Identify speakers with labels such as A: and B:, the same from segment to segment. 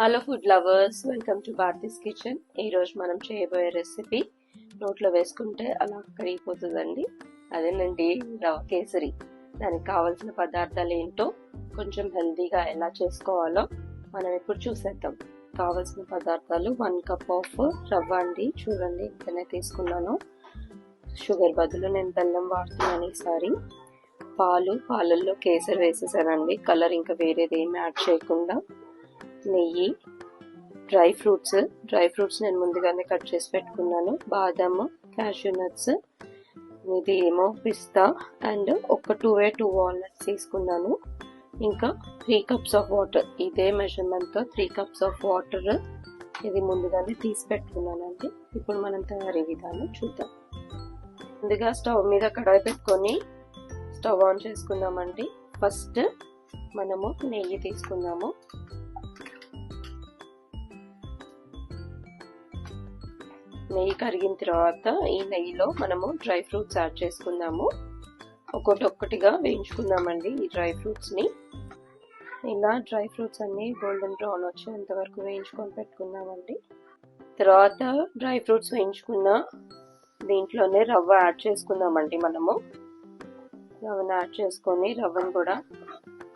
A: Hello food lovers welcome to Bharathi's kitchen ఈరోజు మనం చేయబోయే రెసిపీ నోట్లో వేసుకుంటే అలా కరిగిపోతుందండి. అదేనండి రవ కేసరి. దానికి కావాల్సిన పదార్థాలు ఏంటో కొంచెం హెల్దీగా ఎలా చేసుకోవాలో మనం ఇప్పుడు చూసేద్దాం. కావాల్సిన పదార్థాలు వన్ కప్ ఆఫ్ రవ్వ అండి. చూడండి ఇంతనే తీసుకున్నాను. షుగర్ బదులు నేను బెల్లం వాడుతున్నాను ఈసారి. పాలు పాలల్లో కేసరి వేసేసానండి. కలర్ ఇంకా వేరేది ఏమి యాడ్ చేయకుండా. నెయ్యి డ్రై ఫ్రూట్స్. డ్రై ఫ్రూట్స్ నేను ముందుగానే కట్ చేసి పెట్టుకున్నాను. బాదం క్యాష్యూ నట్స్ ఇది ఏమో పిస్తా అండ్ ఒక టూ వే టూ వాల్నట్స్ తీసుకున్నాను. ఇంకా త్రీ కప్స్ ఆఫ్ వాటర్ ఇదే మెజర్మెంట్తో త్రీ కప్స్ ఆఫ్ వాటర్ ఇది ముందుగానే తీసి పెట్టుకున్నానండి ఇప్పుడు మనం తయారీ విధానం చూద్దాం. ముందుగా స్టవ్ మీద కడాయి పెట్టుకొని స్టవ్ ఆన్ చేసుకుందామండి. ఫస్ట్ మనము నెయ్యి తీసుకున్నాము. నెయ్యి కరిగిన తర్వాత ఈ నెయ్యిలో మనము డ్రై ఫ్రూట్స్ యాడ్ చేసుకుందాము. ఒక్కొక్కటి ఒక్కటిగా వేయించుకుందామండి ఈ డ్రై ఫ్రూట్స్ని. ఇలా డ్రై ఫ్రూట్స్ అన్ని గోల్డెన్ బ్రౌన్ వచ్చేంత వరకు వేయించుకొని పెట్టుకుందామండి. తర్వాత డ్రై ఫ్రూట్స్ వేయించుకున్న దీంట్లోనే రవ్వ యాడ్ చేసుకుందామండి మనము. రవ్వను యాడ్ చేసుకొని రవ్వను కూడా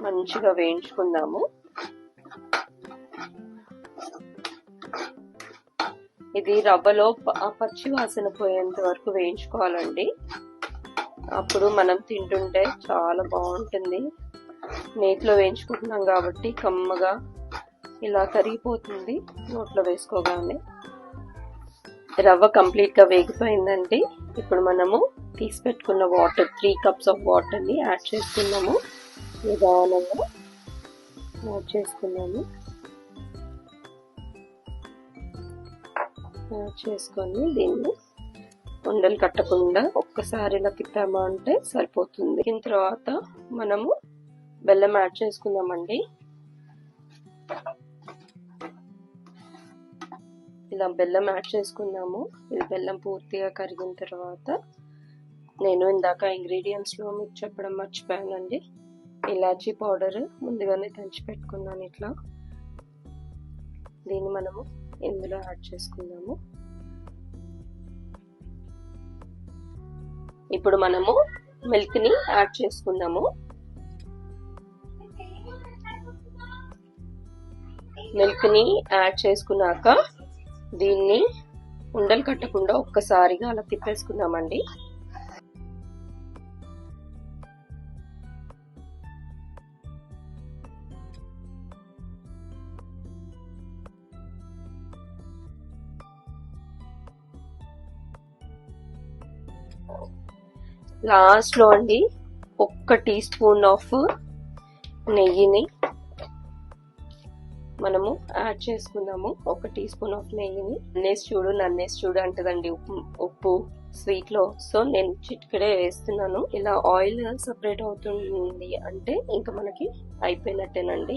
A: మంచిగా వేయించుకుందాము. ఇది రవ్వలో పచ్చి వాసన పోయేంత వరకు వేయించుకోవాలండి. అప్పుడు మనం తింటుంటే చాలా బాగుంటుంది. నేతిలో వేయించుకుంటున్నాం కాబట్టి కమ్మగా ఇలా కరిగిపోతుంది నోట్లో వేసుకోగానే రవ్వ కంప్లీట్గా వేగిపోయిందండి. ఇప్పుడు మనము తీసి పెట్టుకున్న వాటర్ త్రీ కప్స్ ఆఫ్ వాటర్ని యాడ్ చేసుకున్నాము. నిదానంగా యాడ్ చేసుకున్నాము. చేసుకొని దీన్ని ఉండలు కట్టకుండా ఒక్కసారి ఇలా తిప్పామా అంటే సరిపోతుంది. దీని తర్వాత మనము బెల్లం యాడ్ చేసుకుందామండి. ఇలా బెల్లం యాడ్ చేసుకుందాము. ఇది బెల్లం పూర్తిగా కరిగిన తర్వాత నేను ఇందాక ఇంగ్రీడియంట్స్లో మీకు చెప్పడం మర్చిపోయానండి. ఇలాచీ పౌడర్ ముందుగానే దంచి పెట్టుకున్నాను ఇట్లా. దీన్ని మనము ఇందులో యాడ్ చేసుకుందాము. ఇప్పుడు మనము మిల్క్ని యాడ్ చేసుకుందాము. మిల్క్ని యాడ్ చేసుకున్నాక దీన్ని ఉండలు కట్టకుండా ఒక్కసారిగా అలా తిప్పేసుకుందామండి. లాస్ట్లో అండి ఒక్క టీ స్పూన్ ఆఫ్ నెయ్యిని మనము యాడ్ చేసుకుందాము. ఒక టీ స్పూన్ ఆఫ్ నెయ్యిని. నన్నేసి చూడు నన్నేసి చూడు అంటదండి ఉప్పు ఉప్పు స్వీట్లో. సో నేను చిటికడే వేస్తున్నాను. ఇలా ఆయిల్ సపరేట్ అవుతుంది అంటే ఇంకా మనకి అయిపోయినట్టేనండి.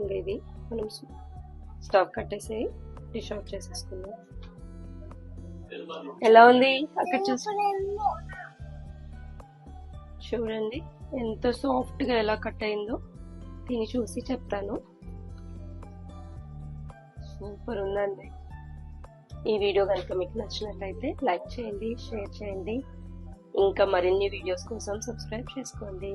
A: ఇంకా ఇది మనం స్టవ్ కట్టేసి డిష్ ఆఫ్ చేసేసుకుందాం. ఎలా ఉంది? అక్కడ చూసి చూడండి ఎంత సాఫ్ట్గా ఎలా కట్ అయిందో. తిని చూసి చెప్తాను. సూపర్ ఉందండి. ఈ వీడియో కనుక మీకు నచ్చినట్లయితే లైక్ చేయండి షేర్ చేయండి. ఇంకా మరిన్ని వీడియోస్ కోసం సబ్స్క్రైబ్ చేసుకోండి.